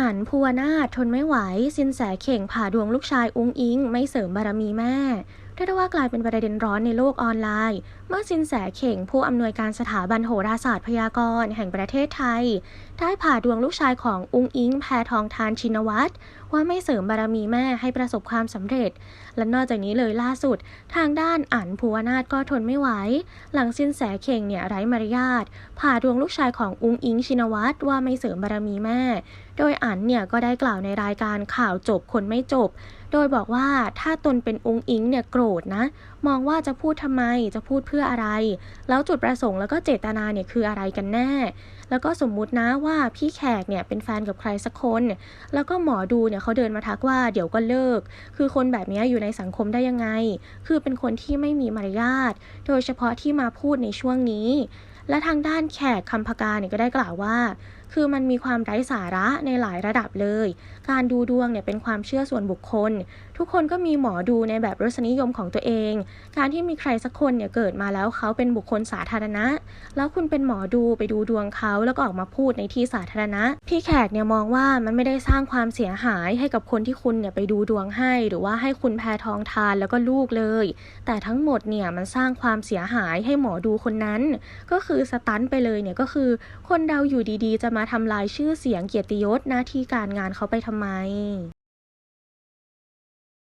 อันภูวนาถทนไม่ไหว สินแสเข่งผ่าดวงลูกชายอุ้งอิง ไม่เสริมบารมีแม่ เรียกได้ว่ากลายเป็นประเด็นร้อนในโลกออนไลน์ เมื่อสินแสเข่งผู้อำนวยการสถาบันโหราศาสตร์พยากรณ์แห่งประเทศไทย ได้ผ่าดวงลูกชายของอุ้งอิงแพทองทานชินวัตรว่าไม่เสริมบารมีแม่ให้ประสบความสำเร็จ และนอกจากนี้เลยล่าสุด ทางด้านอันภูวนาถก็ทนไม่ไหว หลังสินแสเข่งเนี่ยไร้มารยาทผ่าดวงลูกชายของอุ้งอิงชินวัตรว่าไม่เสริมบารมีแม่ โดยอันเนี่ยก็ได้กล่าวในรายการข่าวจบคนไม่จบ โดยบอกว่าถ้าตนเป็นองค์อิงเนี่ยโกรธนะ มองว่าจะพูดทำไมจะพูดเพื่ออะไร แล้วจุดประสงค์แล้วก็เจตนาเนี่ยคืออะไรกันแน่ แล้วก็สมมุตินะว่าพี่แขกเนี่ยเป็นแฟนกับใครสักคน แล้วก็หมอดูเนี่ยเขาเดินมาทักว่าเดี๋ยวก็เลิก คือคนแบบนี้อยู่ในสังคมได้ยังไง คือเป็นคนที่ไม่มีมารยาทโดยเฉพาะที่มาพูดในช่วงนี้ และทางด้านแขกคำพกาเนี่ยก็ได้กล่าวว่า คือมันมีความไร้สาระในหลายระดับเลย การดูดวงเนี่ยเป็นความเชื่อส่วนบุคคล ทุกคนก็มีหมอดูในแบบรสนิยมของตัวเอง การที่มีใครสักคนเนี่ยเกิดมาแล้วเขาเป็นบุคคลสาธารณะ แล้วคุณเป็นหมอดูไปดูดวงเขาแล้วก็ออกมาพูดในที่สาธารณะ พี่แขกเนี่ยมองว่ามันไม่ได้สร้างความเสียหายให้กับคนที่คุณเนี่ยไปดูดวงให้ หรือว่าให้คุณแพทองทานแล้วก็ลูกเลย แต่ทั้งหมดเนี่ยมันสร้างความเสียหายให้หมอดูคนนั้น ก็คือสตันไปเลยเนี่ยก็คือคนเราอยู่ดีๆ จะมามาทำลายชื่อเสียงเกียรติยศหน้าที่การงานเขาไปทำไม